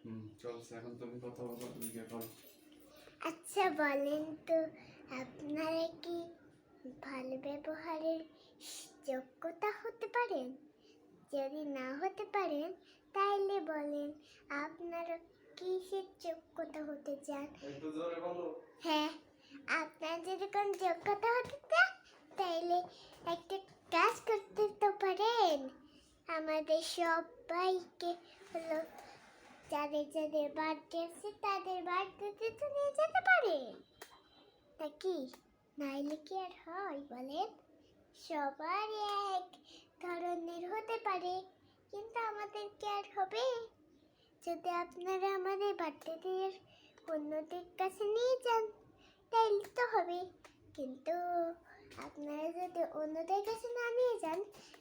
হুম চলছে এখন তুমি কথা বলো তুমি কে করো আচ্ছা বলেন তো আপনারা কি ভালো ব্যবহারের যোগ্যতা হতে পারেন? যদি না হতে পারেন তাইলে বলেন আপনারা কিসের যোগ্যতা হতে চান? হ্যাঁ আপনার যদি কোন যোগ্যতা হতে চান তাইলে একটা কাজ করতে তো পারেন। আমাদের সবাইকে হলো যাদের যাদের বার্থডে আছে, তাদের বার্থডেতে তো নিয়ে যেতে পারেন নাকি নাইলে কি আর হয় বলেন? সবার এক ধরনের হতে পারে, কিন্তু আমাদের কি আর হবে? যদি আপনারা আমাদের বার্থডে অন্যদের কাছে নিয়ে যান, তাইলে তো হবে। কিন্তু আপনারা যদি অন্যদের কাছে না নিয়ে যান,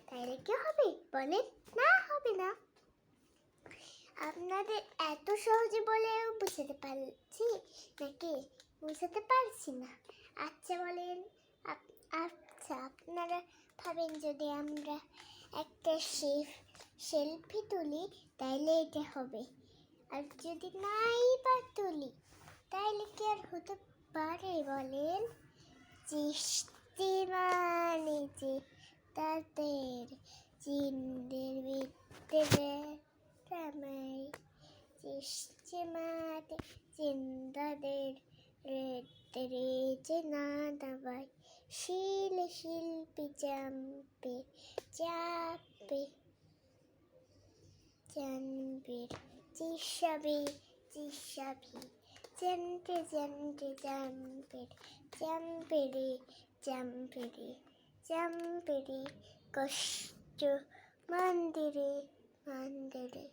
তাইলে কি হবে বলেন? না হবে না। আপনাদের এত সহজে বলে বুঝাতে পারছি নাকি? বুঝাতে পারছি না। আচ্ছা বলেন আচ্ছা আপনারা ভাবেন যদি আমরা একটা সেফ সেলফি তুলি, তাইলে এটা হবে। আর যদি নাই বা তুলি, তাইলে কি আর হতে পারে বলেন? মানে যে তাদের চিন্দের রামাই চিন্তাদের রে যে না দাবাই শিল শিল্পী চাম্পে চাপে জানবীর জিসাবি জিসাবি জানতে জানতে জানবীর জাম্পেরে জাম্পেরে জাম্পেরে কষ্ট মন্দিরে মন্দিরে